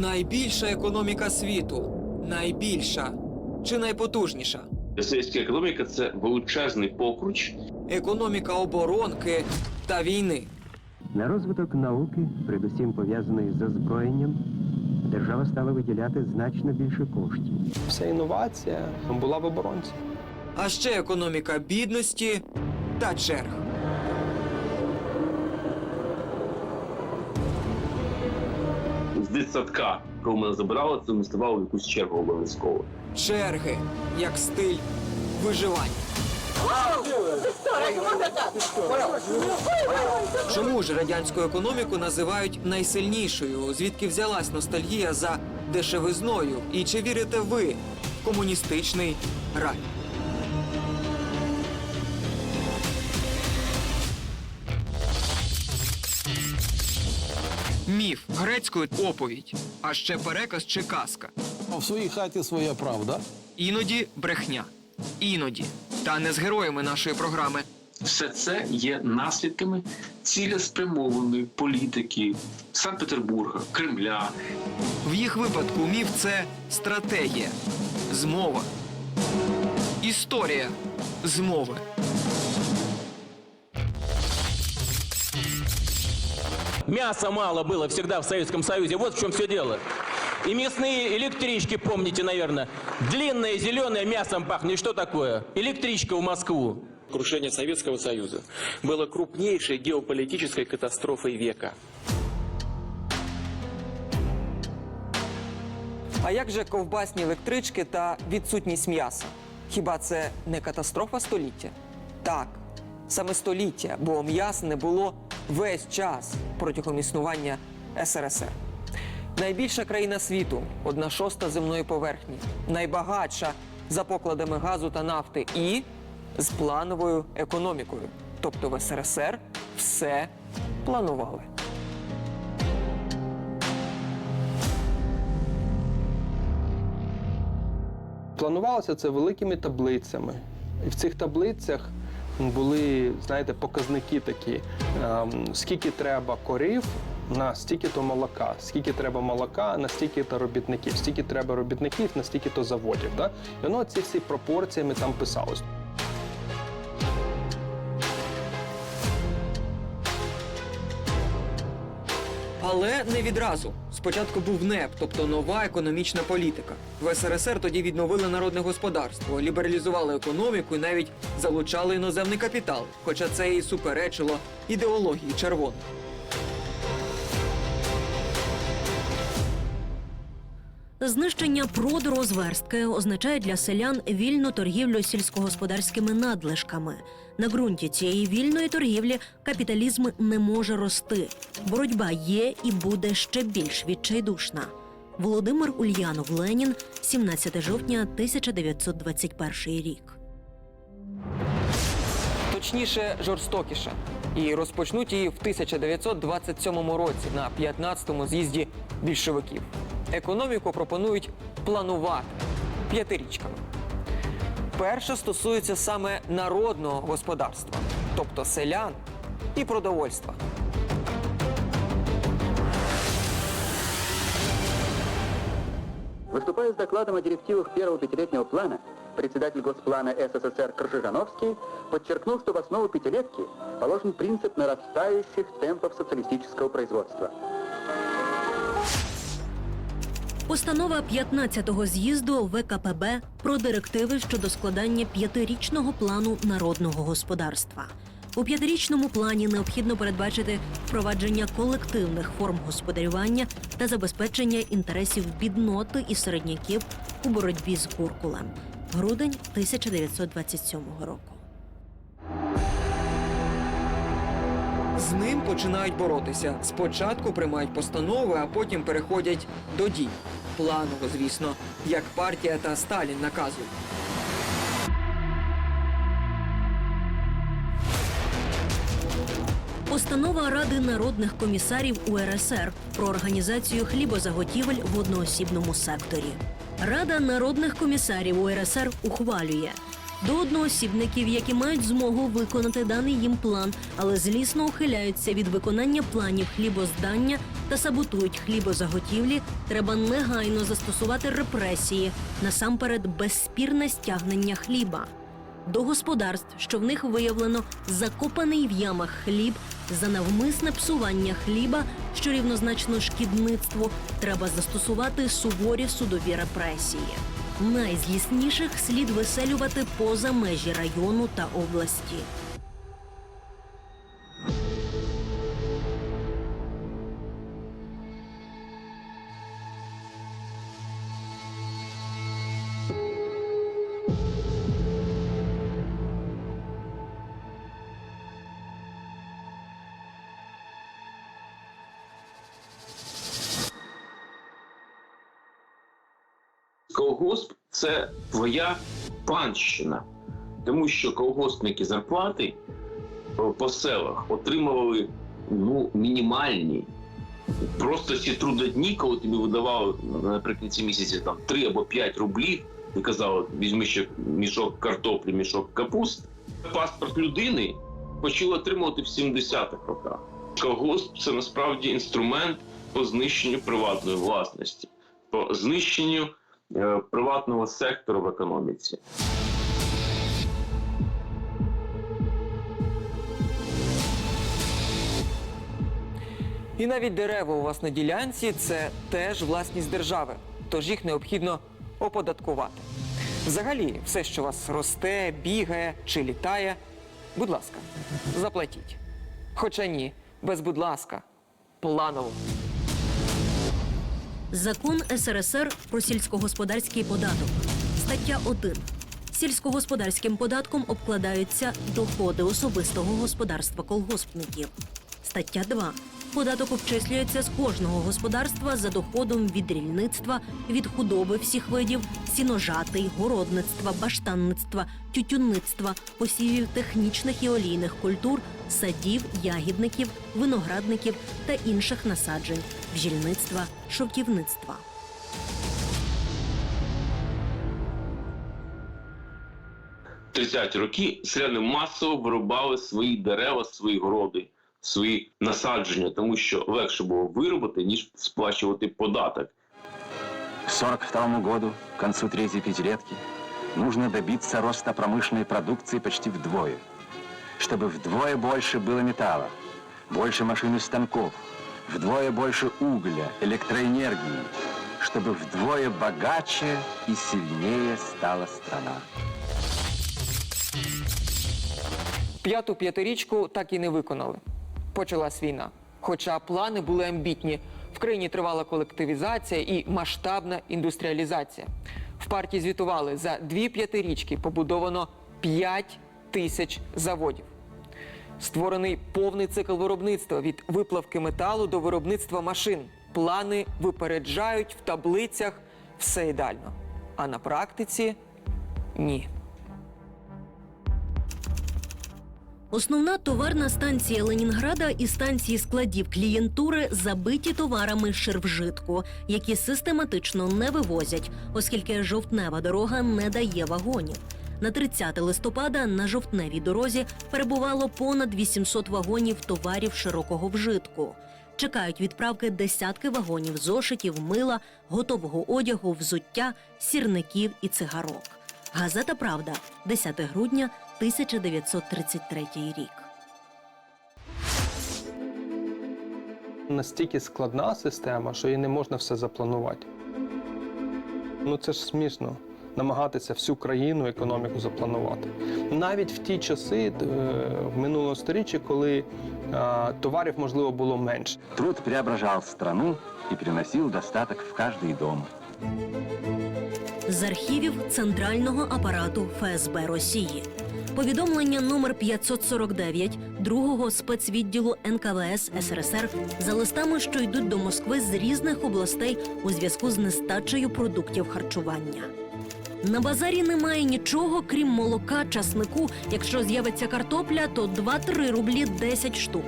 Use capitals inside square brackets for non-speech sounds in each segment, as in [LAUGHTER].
Найбільша економіка світу. Найбільша чи найпотужніша? Російська економіка це величезний покруч, Економіка оборонки та війни. На розвиток науки, передусім пов'язаної з озброєнням, держава стала виділяти значно більше коштів. Вся інновація була в оборонці. А ще економіка бідності та черг. Дитсадка, коли мене забирали, це ми ставали в якусь чергу обов'язково. Черги як стиль виживання. Чому ж радянську економіку називають найсильнішою? Звідки взялась ностальгія за дешевизною? І чи вірите ви в комуністичний рай? Міф грецькою оповідь, а ще переказ чи казка. А В своїй хаті своя правда. Іноді брехня. Іноді. Та не з героями нашої програми. Все це є наслідками цілеспрямованої політики Санкт-Петербурга, Кремля, В їх випадку міф це стратегія, змова, історія змови. Мяса мало было всегда в Советском Союзе. Вот в чем все дело. И мясные электрички, помните, наверное. Длинное, зеленое, мясом пахнет. И что такое? Электричка в Москву. Крушение Советского Союза было крупнейшей геополитической катастрофой века. А як же ковбасні електрички та відсутність м'яса? Хіба це не катастрофа століття? Так, саме століття, бо м'яса не було весь час протягом існування СРСР. Найбільша країна світу, одна шоста земної поверхні, найбагатша за покладами газу та нафти і з плановою економікою. Тобто в СРСР все планували. Планувалося це великими таблицями. І в цих таблицях були, знаєте, показники такі: ем, скільки треба корів на стільки то молока, скільки треба молока на стільки то робітників, стільки треба робітників на стільки то заводів. Да? І воно ці всі пропорціями там писалось. Але не відразу. Спочатку був НЕП, тобто нова економічна політика. В СРСР тоді відновили народне господарство, лібералізували економіку і навіть залучали іноземний капітал, хоча це і суперечило ідеології червоних. Знищення продорозверстки означає для селян вільну торгівлю сільськогосподарськими надлишками. На ґрунті цієї вільної торгівлі капіталізм не може рости. Боротьба є і буде ще більш відчайдушна. Володимир Ульянов Ленін, 17 жовтня 1921 рік. Точніше, жорстокіше. І розпочнуть її в 1927 році на 15-му з'їзді більшовиків. Економіку пропонують планувати п'ятирічками. Перша стосується саме народного господарства, тобто селян і продовольства. Выступая с докладом о директивах первого пятилетнего плана, председатель Госплана СССР Кржижановский подчеркнул, что в основу пятилетки положен принцип нарастающих темпов социалистического производства. Постанова 15-го з'їзду ВКПБ про директиви щодо складання п'ятирічного плану народного господарства. У п'ятирічному плані необхідно передбачити впровадження колективних форм господарювання та забезпечення інтересів бідноти і середняків у боротьбі з куркулем. Грудень 1927 року. З ним починають боротися. Спочатку приймають постанови, а потім переходять до дій. Планово, звісно, як партія та Сталін наказують. Постанова Ради народних комісарів УРСР про організацію хлібозаготівель в одноосібному секторі. Рада народних комісарів УРСР ухвалює до одноосібників, які мають змогу виконати даний їм план, але злісно ухиляються від виконання планів хлібоздання та саботують хлібозаготівлі, треба негайно застосувати репресії, насамперед безспірне стягнення хліба. До господарств, що в них виявлено закопаний в ямах хліб за навмисне псування хліба, що рівнозначно шкідництву, треба застосувати суворі судові репресії. Найзлісніших слід виселювати поза межі району та області. Колгосп це твоя панщина, тому що колгоспники зарплати е, по селах отримували ну, мінімальні. Просто ці трудодні, коли тобі видавали наприкінці місяця там 3 або 5 рублів, і казали, візьми ще мішок картоплі, мішок капуст. Паспорт людини почали отримувати в 70-х роках. Колгосп це насправді інструмент по знищенню приватної власності, по знищенню приватного сектору в економіці. І навіть дерева у вас на ділянці це теж власність держави, тож їх необхідно оподаткувати. Взагалі, все, що у вас росте, бігає чи літає, будь ласка, заплатіть. Хоча ні, без будь ласка, планово. Закон СРСР про сільськогосподарський податок. Стаття 1. Сільськогосподарським податком обкладаються доходи особистого господарства колгоспників. Стаття 2. Податок обчислюється з кожного господарства за доходом від рільництва, від худоби всіх видів, сіножатий, городництва, баштанництва, тютюнництва, посівів технічних і олійних культур, садів, ягідників, виноградників та інших насаджень, бджільництва, шовківництва. В 30-ті роки селяни масово вирубали свої дерева, свої городи, свої насадження, тому що легше було виробити, ніж сплачувати податок. К 1942 году, к концу третьей пятилетки, нужно добиться роста промышленной продукции почти вдвое, чтобы вдвое больше было металла, больше машин и станков, вдвое больше угля, электроэнергии, чтобы вдвое богаче и сильнее стала страна. П'яту п'ятирічку так і не виконали. Почалась війна. Хоча плани були амбітні. В країні тривала колективізація і масштабна індустріалізація. В партії звітували за дві п'ятирічки побудовано 5 тисяч заводів. Створений повний цикл виробництва від виплавки металу до виробництва машин. Плани випереджають в таблицях все ідеально. А на практиці ні. Основна товарна станція Ленінграда і станції складів клієнтури забиті товарами ширвжитку, які систематично не вивозять, оскільки жовтнева дорога не дає вагонів. На 30 листопада на жовтневій дорозі перебувало понад 800 вагонів товарів широкого вжитку. Чекають відправки десятки вагонів зошитів, мила, готового одягу, взуття, сірників і цигарок. Газета Правда, 10 грудня 1933 рік. Настільки складна система, що її не можна все запланувати. Ну це ж смішно. Намагатися всю країну економіку запланувати. Навіть в ті часи е, в минулому сторіччі, коли е, товарів можливо було менше. Труд преображал страну и приносил достаток в каждый дом. З архівів центрального апарату ФСБ Росії. Повідомлення номер 549 другого спецвідділу НКВС СРСР за листами, що йдуть до Москви з різних областей у зв'язку з нестачею продуктів харчування. На базарі немає нічого, крім молока, часнику. Якщо з'явиться картопля, то 2-3 рублі 10 штук.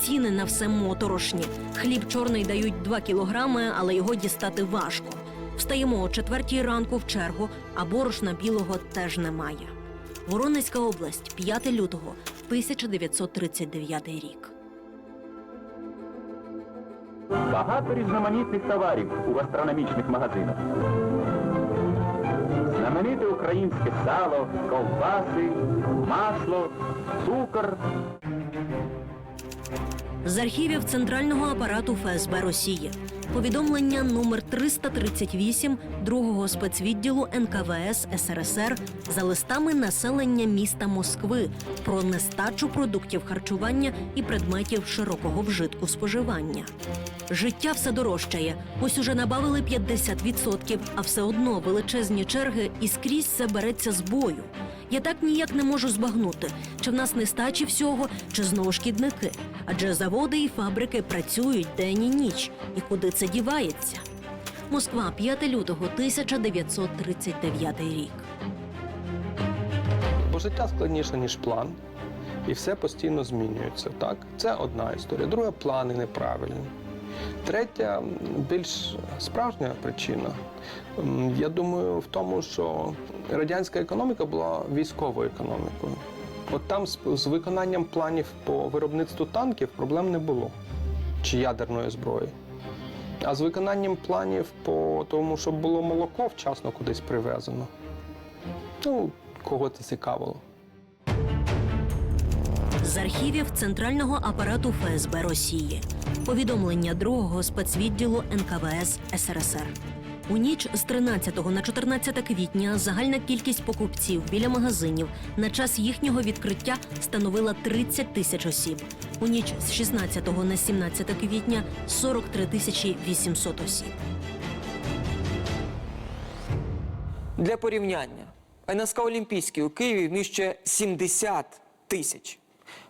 Ціни на все моторошні. Хліб чорний дають 2 кілограми, але його дістати важко. Встаємо о четвертій ранку в чергу, а борошна білого теж немає. Воронезька область, 5 лютого, 1939 рік. Багато різноманітних товарів у гастрономічних магазинах. Знамените українське сало, ковбаси, масло, цукор. З архівів центрального апарату ФСБ Росії. Повідомлення номер 338 другого спецвідділу НКВС СРСР за листами населення міста Москви про нестачу продуктів харчування і предметів широкого вжитку споживання. Життя все дорожчає. Ось уже набавили 50%, а все одно величезні черги і скрізь все береться з бою. Я так ніяк не можу збагнути, чи в нас нестачі всього, чи знову шкідники. Адже заводи і фабрики працюють день і ніч. І куди це дівається? Москва, 5 лютого 1939 рік. Бо життя складніше, ніж план, і все постійно змінюється. Так? Це одна історія. Друга плани неправильні. Третя, більш справжня причина, я думаю, в тому, що радянська економіка була військовою економікою. От там з, виконанням планів по виробництву танків проблем не було чи ядерної зброї. А з виконанням планів по тому, щоб було молоко вчасно кудись привезено. Ну, кого це цікавило. З архівів центрального апарату ФСБ Росії. Повідомлення другого спецвідділу НКВС СРСР. У ніч з 13 на 14 квітня загальна кількість покупців біля магазинів на час їхнього відкриття становила 30 тисяч осіб. У ніч з 16 на 17 квітня 43 тисячі 800 осіб. Для порівняння, НСК Олімпійський у Києві вміщує 70 тисяч.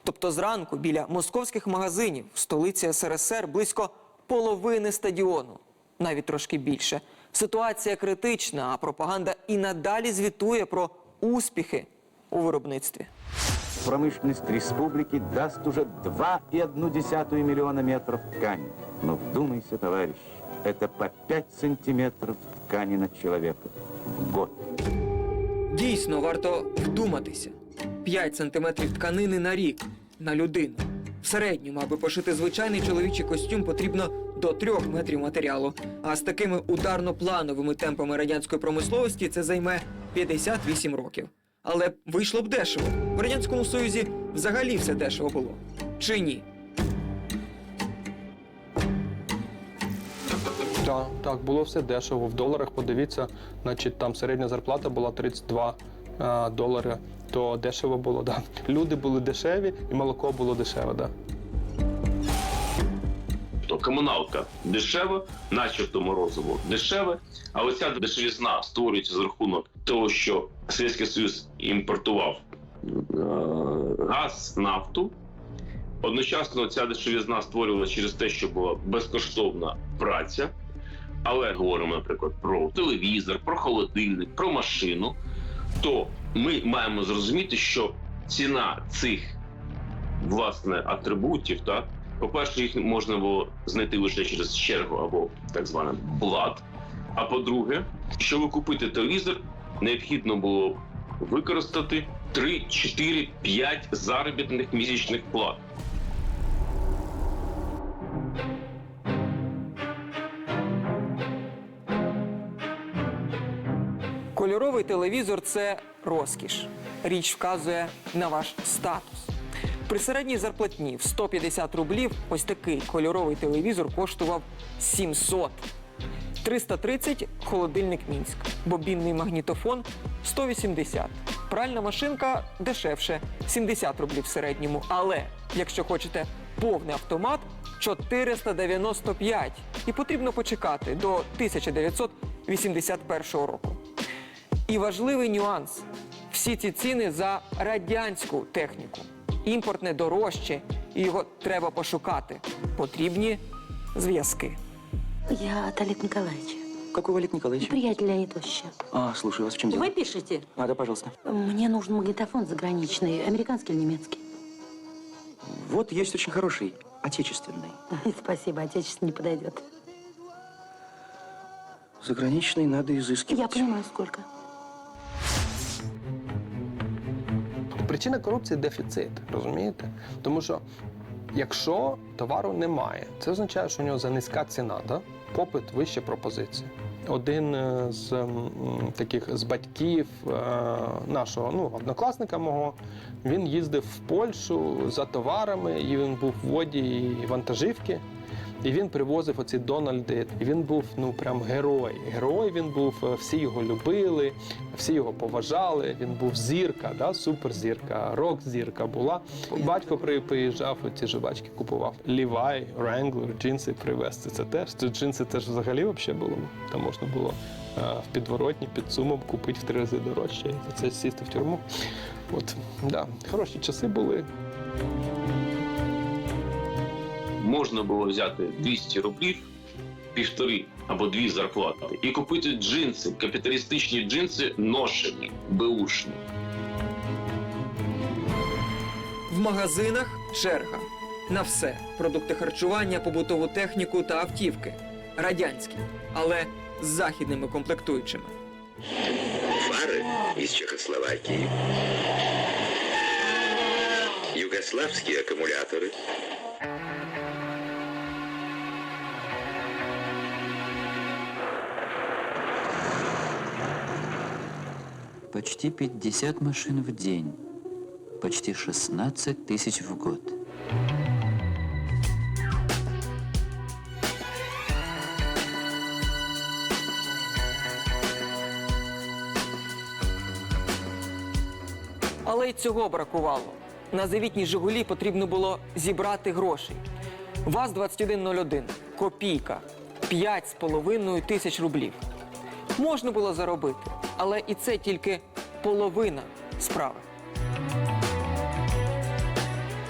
Тобто зранку біля московських магазинів в столиці СРСР близько половини стадіону, навіть трошки більше. Ситуація критична, а пропаганда і надалі звітує про успіхи у виробництві. Промышленность республики даст уже 2,1 миллиона метров ткани. Но вдумайся, товарищ, это по 5 сантиметров ткани на человека в год. Дійсно, варто вдуматися. 5 сантиметрів тканини на рік на людину. В середньому, аби пошити звичайний чоловічий костюм, потрібно до 3 метрів матеріалу. А з такими ударно-плановими темпами радянської промисловості це займе 58 років. Але вийшло б дешево. В радянському союзі взагалі все дешево було. Чи ні? Так, так, було все дешево. В доларах подивіться, значить там середня зарплата була 32 е, долари. То дешево було, да. Люди були дешеві і молоко було дешеве, да. То комуналка дешева, начебто морозиво дешеве, а оця дешевізна створюється за рахунок того, що Совєтський Союз імпортував е, газ, нафту. Одночасно ця дешевізна створювалася через те, що була безкоштовна праця. Але говоримо, наприклад, про телевізор, про холодильник, про машину. То ми маємо зрозуміти, що ціна цих власне атрибутів, так, по-перше, їх можна було знайти лише через чергу або так зване блат. А по-друге, щоб купити телевізор, необхідно було використати 3, 4, 5 заробітних місячних плат. Кольоровий телевізор це розкіш. Річ вказує на ваш статус. При середній зарплатні в 150 рублів ось такий кольоровий телевізор коштував 700. 330 – холодильник Мінськ, бобінний магнітофон 180. Пральна машинка дешевше 70 рублів в середньому. Але якщо хочете повний автомат 495. І потрібно почекати до 1981 року. І важливий нюанс: всі ці ціни за радянську техніку. Імпортне дорожче, і його треба пошукати. Потрібні зв'язки. Я от Олега Николаевича. Какой Олег Николаевич? Приятель Леонида Тоща. А, слушаю вас, в чем дело? Вы пишете? А, да, пожалуйста. Мне нужен магнитофон заграничный, американский или немецкий? Вот есть очень хороший, отечественный. [LAUGHS] Спасибо, отечественный не подойдет. Заграничный надо изыскивать. Я понимаю, сколько. Причина корупції дефіцит, розумієте? Тому що якщо товару немає, це означає, що у нього занизька ціна, да? попит вище пропозиції. Один е, з таких з батьків е, нашого ну, однокласника мого, він їздив в Польщу за товарами, і він був в воді вантажівки. І він привозив оці Дональди. І він був ну прям герой. Герой він був, е, всі його любили, всі його поважали. Він був зірка, да, суперзірка, рок-зірка була. Батько при- приїжджав, ці жвачки купував. Лівай, Wrangler, джинси привезти. Це теж. Це джинси теж взагалі вообще було. Там можна було е, в підворотні під сумом купити в три рази дорожче. І за це сісти в тюрму. От, да, хороші часи були. Можна було взяти 200 рублів, півтори або дві зарплати, і купити джинси, капіталістичні джинси ношені, беушні. В магазинах черга. На все: продукти харчування, побутову техніку та автівки. Радянські, але з західними комплектуючими. Фары из Чехословакии. Югославские аккумуляторы. Почти 50 машин в день. Почти 16 тысяч в год. Але й цього бракувало. На завітній Жигулі потрібно було зібрати грошей. ВАЗ-2101 – копійка, 5,5 тисяч рублів. Можна було заробити, але і це тільки половина справи.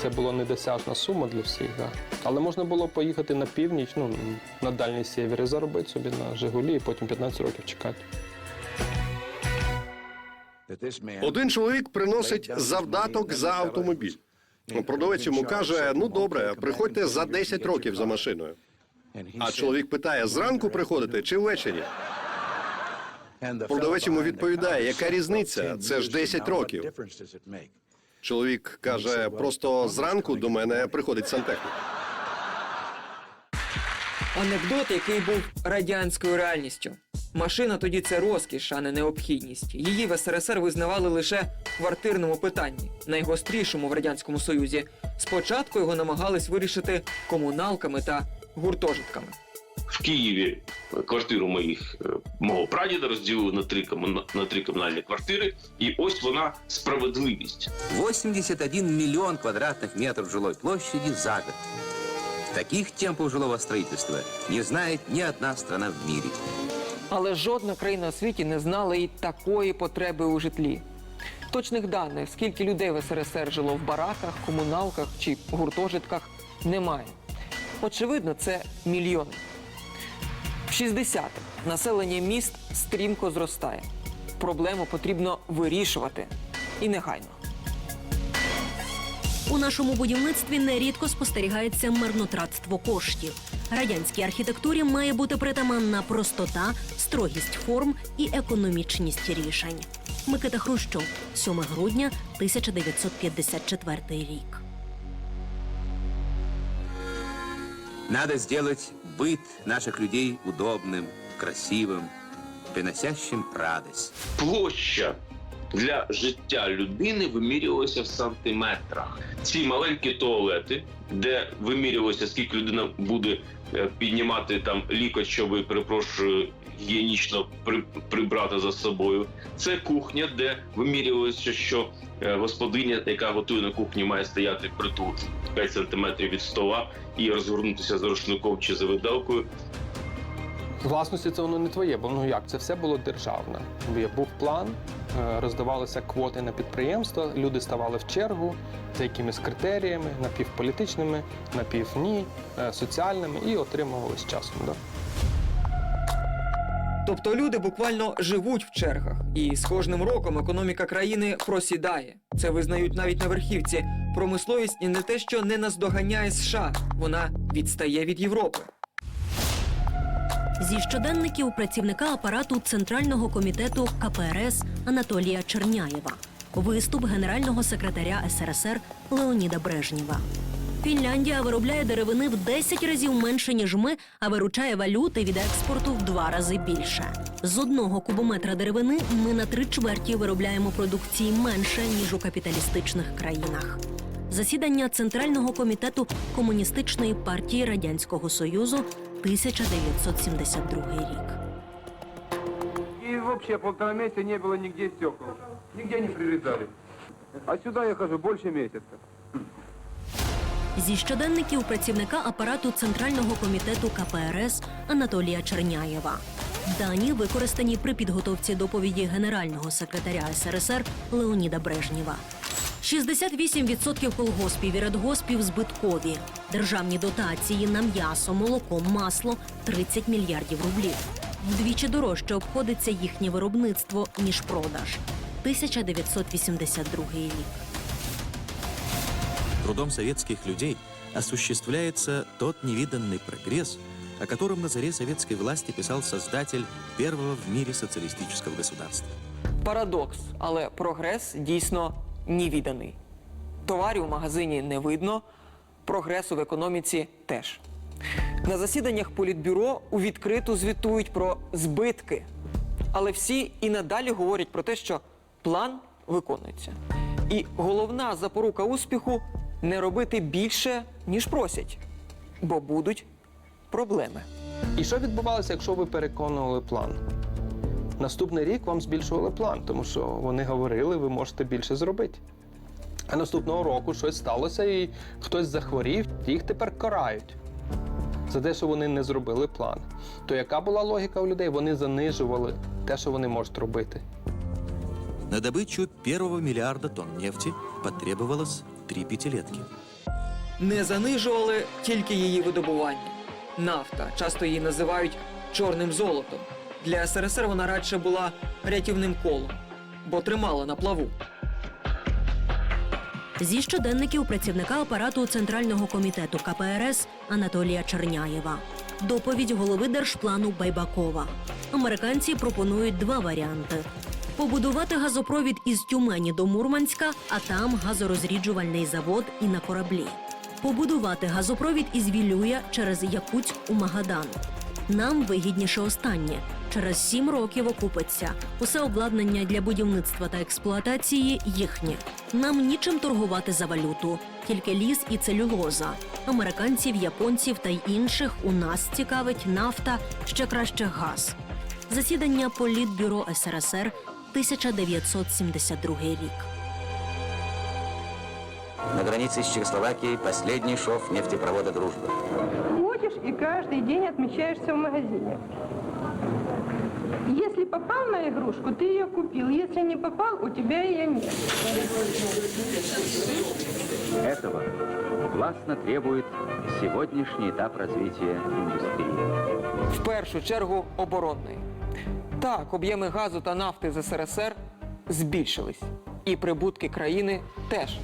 Це була недосяжна сума для всіх, да. але можна було поїхати на північ, ну на дальній север і заробити собі на Жигулі, і потім 15 років чекати. Один чоловік приносить завдаток за автомобіль. Продавець йому каже: ну добре, приходьте за 10 років за машиною. А чоловік питає: зранку приходите чи ввечері? Продавець йому відповідає, яка різниця? Це ж 10 років. Чоловік каже: просто зранку до мене приходить сантехнік. Анекдот, який був радянською реальністю. Машина тоді це розкіш, а не необхідність. Її в СРСР визнавали лише в квартирному питанні, найгострішому в радянському союзі. Спочатку його намагались вирішити комуналками та гуртожитками. В Києві квартиру моїх е, мого прадіда розділили на три на три комунальні квартири, і ось вона справедливість. 81 миллион квадратных метров жилой площади за год. Таких темпов жилого строительства не знает ни одна страна в мире. Але жодна країна у світі не знала і такої потреби у житлі. Точних даних, скільки людей в СРСР жило в бараках, комуналках чи гуртожитках, немає. Очевидно, це мільйони. В 60-х населення міст стрімко зростає. Проблему потрібно вирішувати і негайно. У нашому будівництві нерідко спостерігається марнотратство коштів. Радянській архітектурі має бути притаманна простота, строгість форм і економічність рішень. Микита Хрущов, 7 грудня 1954 рік. Надо сделать быт наших людей удобным, красивым, приносящим радость. Площа для життя людини вимірювалася в сантиметрах. Ці маленькі туалети, де вимірювалося, скільки людина буде е, піднімати там лікоть, щоб перепрошую. Гігієнічно при, прибрати за собою. Це кухня, де вимірювалося, що е, господиня, яка готує на кухні, має стояти притул 5 сантиметрів від стола і розгорнутися за рушником чи за виделкою. Власності це воно не твоє, бо ну як це все було державне. Був план, е, роздавалися квоти на підприємства, люди ставали в чергу за якимись критеріями, напівполітичними, напівні, е, соціальними і отримували з часом. Да. Тобто люди буквально живуть в чергах, і з кожним роком економіка країни просідає. Це визнають навіть на верхівці. Промисловість і не те, що не наздоганяє США, вона відстає від Європи. Зі щоденників працівника апарату Центрального комітету КПРС Анатолія Черняєва. виступ генерального секретаря СРСР Леоніда Брежнєва. Фінляндія виробляє деревини в 10 разів менше, ніж ми, а виручає валюти від експорту в два рази більше. З одного кубометра деревини ми на три чверті виробляємо продукції менше, ніж у капіталістичних країнах. Засідання Центрального комітету Комуністичної партії Радянського Союзу 1972 рік. И вообще полтора месяца не было нигде стекол. Нигде не прирезали. А сюда я хожу больше месяца. Зі щоденників працівника апарату Центрального комітету КПРС Анатолія Черняєва. Дані використані при підготовці доповіді генерального секретаря СРСР Леоніда Брежнєва. 68% колгоспів і радгоспів збиткові. Державні дотації на м'ясо, молоко, масло 30 мільярдів рублів. Вдвічі дорожче обходиться їхнє виробництво ніж продаж. 1982 рік. Трудом советских людей осуществляется тот невиданный прогресс, о котором на заре советской власти писал создатель первого в мире социалистического государства. Парадокс, але прогрес дійсно невіданий. Товарів у магазині не видно, прогресу в економіці теж. На засіданнях політбюро у відкриту звітують про збитки. Але всі і надалі говорять про те, що план виконується. І головна запорука успіху не робити більше, ніж просять, бо будуть проблеми. І що відбувалося, якщо ви переконували план? Наступний рік вам збільшували план, тому що вони говорили, ви можете більше зробити. А наступного року щось сталося, і хтось захворів, їх тепер карають за те, що вони не зробили план. То яка була логіка у людей? Вони занижували те, що вони можуть робити. На добычу первого миллиарда тонн нефти потребовалось три пятилетки. Не занижували тільки її видобування. Нафта, часто її називають чорним золотом. Для СРСР вона радше була рятівним колом, бо тримала на плаву. Зі щоденників працівника апарату Центрального комітету КПРС Анатолія Черняєва. Доповідь голови держплану Байбакова. Американці пропонують два варіанти: побудувати газопровід із Тюмені до Мурманська, а там газорозріджувальний завод і на кораблі. Побудувати газопровід із Вілюя через Якутськ у Магадан. Нам вигідніше останнє. Через сім років окупиться. Усе обладнання для будівництва та експлуатації їхнє. Нам нічим торгувати за валюту, тільки ліс і целюлоза. Американців, японців та й інших у нас цікавить нафта, ще краще газ. Засідання Політбюро СРСР 1972 рік. На границе с Чехословакией последний шов нефтепровода «Дружба». Ходишь и каждый день отмечаешься в магазине Если попал на игрушку, ты ее купил. Если не попал, у тебя ее нет. Этого властно требует сегодняшний этап развития индустрии. В першу чергу оборонної. Так, об'єми газу та нафти з СРСР збільшились, і прибутки країни теж.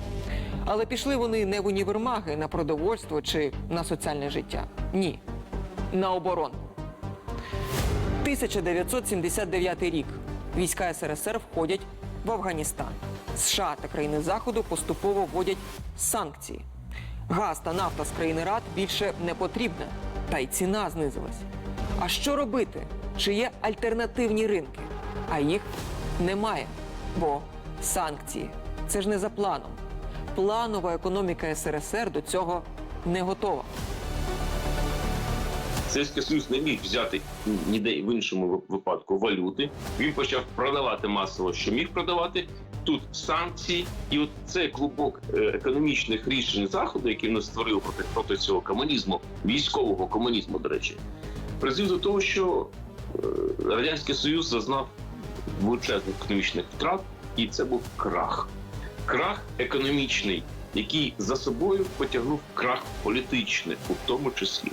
Але пішли вони не в універмаги на продовольство чи на соціальне життя. Ні. На оборону. 1979 рік. Війська СРСР входять в Афганістан. США та країни Заходу поступово вводять санкції. Газ та нафта з країни РАД більше не потрібна, та й ціна знизилась. А що робити? Чи є альтернативні ринки? А їх немає. Бо санкції це ж не за планом. Планова економіка СРСР до цього не готова. Совєтський Союз не міг взяти ніде в іншому випадку валюти. Він почав продавати масово, що міг продавати. Тут санкції, і от цей клубок е, економічних рішень заходу, який він створив проти, проти цього комунізму, військового комунізму, до речі, призвів до того, що е, радянський союз зазнав величезних економічних втрат, і це був крах. Крах економічний, який за собою потягнув крах політичний, у тому числі.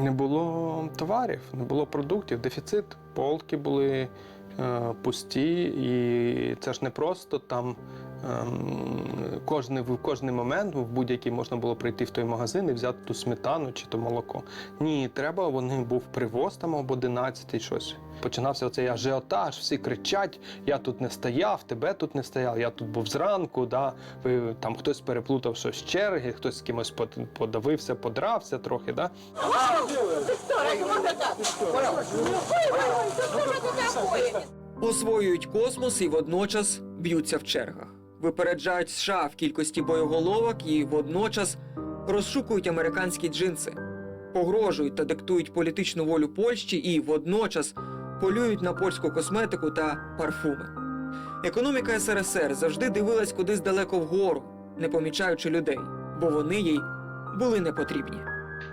Не було товарів, не було продуктів, дефіцит, полки були е, пусті, і це ж не просто там кожний, в кожний момент в будь-який можна було прийти в той магазин і взяти ту сметану чи то молоко. Ні, треба, вони був привоз там об 11 щось. Починався оцей ажіотаж, всі кричать: я тут не стояв, тебе тут не стояв, я тут був зранку, да, там хтось переплутав щось з черги, хтось з кимось под- подавився, подрався трохи. Да? Освоюють космос і водночас б'ються в чергах. Випереджають США в кількості боєголовок і водночас розшукують американські джинси, погрожують та диктують політичну волю Польщі і водночас полюють на польську косметику та парфуми. Економіка СРСР завжди дивилась кудись далеко вгору, не помічаючи людей, бо вони їй були не потрібні.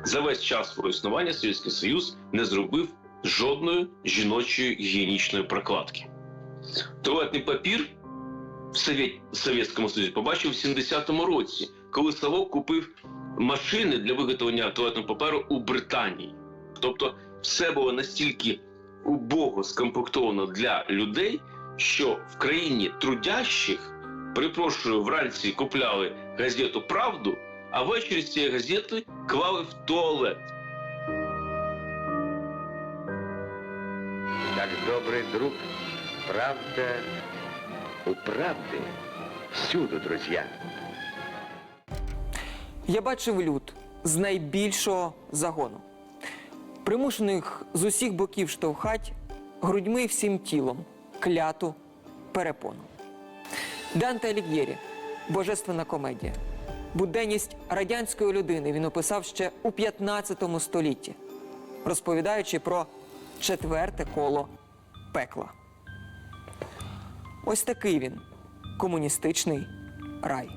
За весь час свого існування Совєтський Союз не зробив жодної жіночої гігієнічної прокладки. Туалетний папір в Совєт... Совєтському Союзі побачив в 70-му році, коли Савок купив машини для виготовлення туалетного паперу у Британії. Тобто, все було настільки убого скомплектовано для людей, що в країні трудящих, припрошую, вранці купляли газету Правду, а ввечері з цієї газети клали в туалет. Как добрый друг, правда, у правды всюду, друзья. Я бачив люд з найбільшого загону, примушених з усіх боків штовхать грудьми і всім тілом кляту перепону. Данте Аліг'єрі Божественна комедія. Буденність радянської людини він описав ще у 15 столітті, розповідаючи про четверте коло пекла. Ось такий він комуністичний рай.